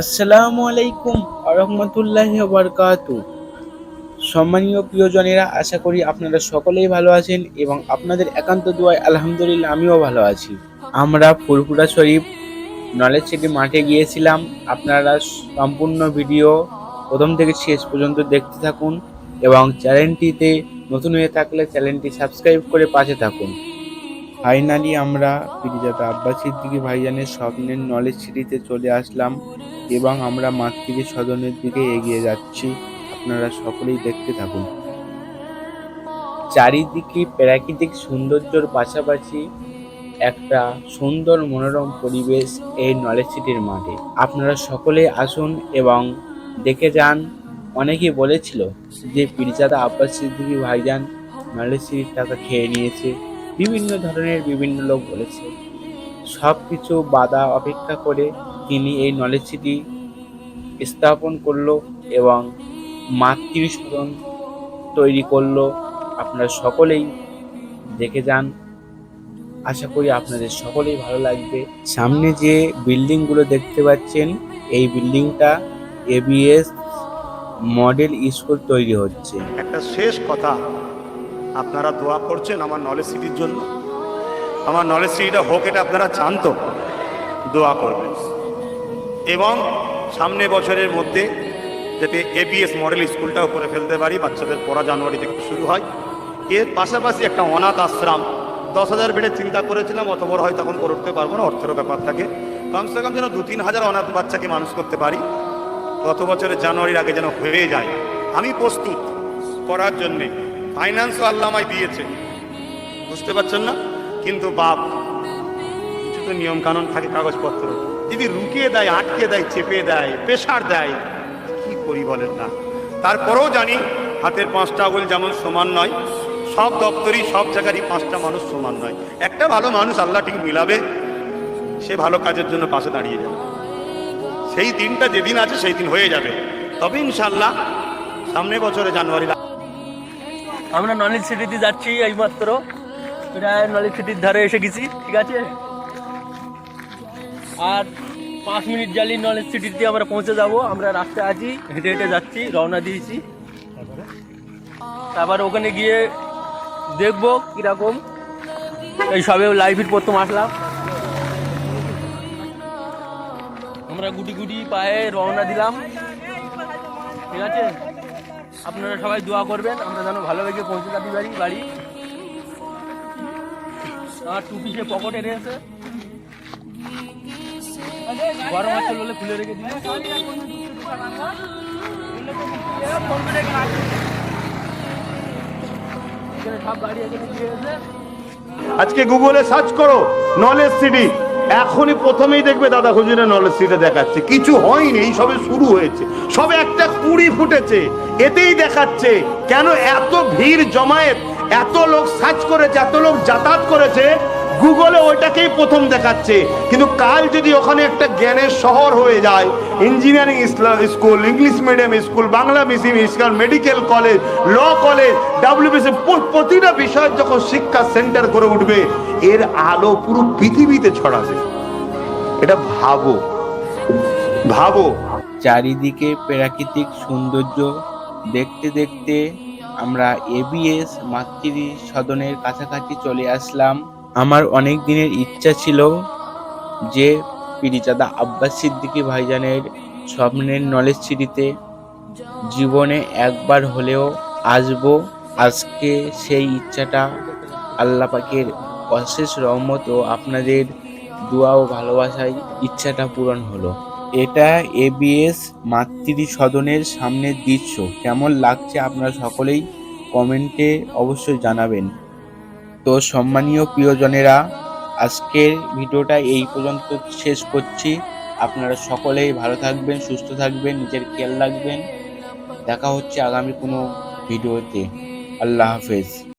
আসসালামু আলাইকুম আরহামতুল্লাহি বারকাত সম্মানীয় প্রিয়জনেরা, আশা করি আপনারা সকলেই ভালো আছেন এবং আপনাদের একান্ত দোয়ায় আলহামদুলিল্লাহ আমিও ভালো আছি। আমরা ফুরপুরা শরীফ নলেজ সিটি মাঠে গিয়েছিলাম। আপনারা সম্পূর্ণ ভিডিও প্রথম থেকে শেষ পর্যন্ত দেখতে থাকুন এবং চ্যানেলটিতে নতুন হয়ে থাকলে চ্যানেলটি সাবস্ক্রাইব করে পাশে থাকুন। ফাইনালি আমরা পিরিজাদা আব্বাস সিদ্দিকী ভাইজানের স্বপ্নের নলেজ সিটিতে চলে আসলাম এবং আমরা মাতৃ সদনের দিকে এগিয়ে যাচ্ছি। আপনারা সকলেই দেখতে থাকুন। চারিদিকে প্রাকৃতিক সৌন্দর্যর পাশাপাশি একটা সুন্দর মনোরম পরিবেশ এই নলেজ সিটির মাঠে। আপনারা সকলেই আসুন এবং দেখে যান। অনেকেই বলেছিল যে পিরিজাদা আব্বাস সিদ্দিকী ভাইজান নলেজ সিটির টাকা খেয়ে নিয়েছে। বিভিন্ন ধরনের বিভিন্ন লোক বলেছে। সব কিছু বাধা অপেক্ষা করে তিনি এই নলেজ সিটি স্থাপন করল এবং মাতৃ সদন তৈরি করল। আপনারা সকলেই দেখে যান। আশা করি আপনাদের সকলেই ভালো লাগবে। সামনে যে বিল্ডিংগুলো দেখতে পাচ্ছেন, এই বিল্ডিংটা এবিএস মডেল স্কুল তৈরি হচ্ছে। একটা শেষ কথা। আপনারা দোয়া করছেন আমার নলেজ সিটির জন্য। আমার নলেজ সিটিটা হোক এটা আপনারা চান তো দোয়া করবেন। এবং সামনে বছরের মধ্যে যাতে এবিএস মডেল স্কুলটাও করে ফেলতে পারি, বাচ্চাদের পড়া জানুয়ারি থেকে শুরু হয়। এর পাশাপাশি একটা অনাথ আশ্রম, দশ হাজার বেডে চিন্তা করেছিলাম, অত বড় হয় তখন করে উঠতে পারব না অর্থের ব্যাপার থাকে। কমসে কম যেন দু তিন হাজার অনাথ বাচ্চাকে মানুষ করতে পারি। গত বছরের জানুয়ারির আগে যেন হয়ে যায়। আমি প্রস্তুত করার জন্যে ফাইন্যান্সও আল্লাহ আমায় দিয়েছে। বুঝতে পারছেন না? কিন্তু বাপ, কিছু তো নিয়ম কানুন থাকে কাগজপত্র। যদি রুকিয়ে দেয়, আটকে দেয়, চেপে দেয় প্রেশার দেয়, কি করি বলেন না? তারপরেও জানি হাতের পাঁচটা আঙুল যেমন সমান নয়, সব দপ্তরই, সব জায়গারই পাঁচটা মানুষ সমান নয়। একটা ভালো মানুষ আল্লাহ ঠিক মিলাবে, সে ভালো কাজের জন্য পাশে দাঁড়িয়ে যাবে। সেই দিনটা যেদিন আছে, সেই দিন হয়ে যাবে। তবে ইনশাল্লাহ সামনে বছরে জানুয়ারি আমরা নলেজ সিটিতে যাচ্ছি এইমাত্র। প্রায় নলেজ সিটির ধারে এসে গেছি, ঠিক আছে? আর পাঁচ মিনিট জালি নলেজ সিটিতে আমরা পৌঁছে যাব। আমরা রাস্তায় আছি, হেঁটে হেঁটে যাচ্ছি, রওনা দিয়েছি। তারপর ওখানে গিয়ে দেখব কীরকম। এই সবে লাইভের প্রথম আসলাম। আমরা গুটি গুটি পায়ে রওনা দিলাম, ঠিক আছে? আপনারা সবাই দোয়া করবেন আমরা যেন ভালোভাবে পৌঁছে যেতে পারি বাড়ি। আর টুপি সে পকেটে রয়েছে। গরম আছে বলে খুলে রেখে এসে আজকে গুগলে সার্চ করো নলেজ সিটি এখনই প্রথমেই দেখবে দাদা হুজুরের নলেজ সিটে দেখাচ্ছে। কিছু হয়নি, এই সবে শুরু হয়েছে। সবে একটা কুড়ি ফুটেছে, এতেই দেখাচ্ছে কেন এত ভিড় জমায়েত, এত লোক সার্চ করেছে, এত লোক যাতায়াত করেছে গুগলে ওইটাকেই প্রথম দেখাচ্ছে। কিন্তু কাল যদি ওখানে একটা জ্ঞানের শহর হয়ে যায়, engineering school, English medium school, Bangla medium school medical college, law college WBC প্রতিটা বিষয়ের যখন শিক্ষা সেন্টার করে উঠবে, এর আলো পুরো পৃথিবীতে ছড়াবে। এটা ভাবো। ভাবো। চারিদিকে প্রাকৃতিক সৌন্দর্য দেখতে দেখতে আমরা এবিএস মাতৃ সদনের কাছাকাছি চলে আসলাম। আমার অনেক দিনের ইচ্ছা ছিল যে পিরিজাদা আব্বাস সিদ্দিকী ভাইজানের স্বপ্নের নলেজ সিটিতে জীবনে একবার হলেও আসব। আজকে সেই ইচ্ছাটা আল্লাহ পাকের অশেষ রহমত ও আপনাদের দোয়া ও ভালোবাসায় ইচ্ছাটা পূরণ হলো। এটা এবিএস মাতৃ সদনের সামনের দৃশ্য। কেমন লাগছে আপনারা সকলেই কমেন্টে অবশ্যই জানাবেন। তো সম্মানীয় প্রিয়জনেরা, আজকের ভিডিওটা এই পর্যন্ত শেষ করছি। আপনারা সকলেই ভালো থাকবেন, সুস্থ থাকবেন, নিজের খেয়াল রাখবেন। দেখা হচ্ছে আগামী কোনো ভিডিওতে। আল্লাহ হাফেজ।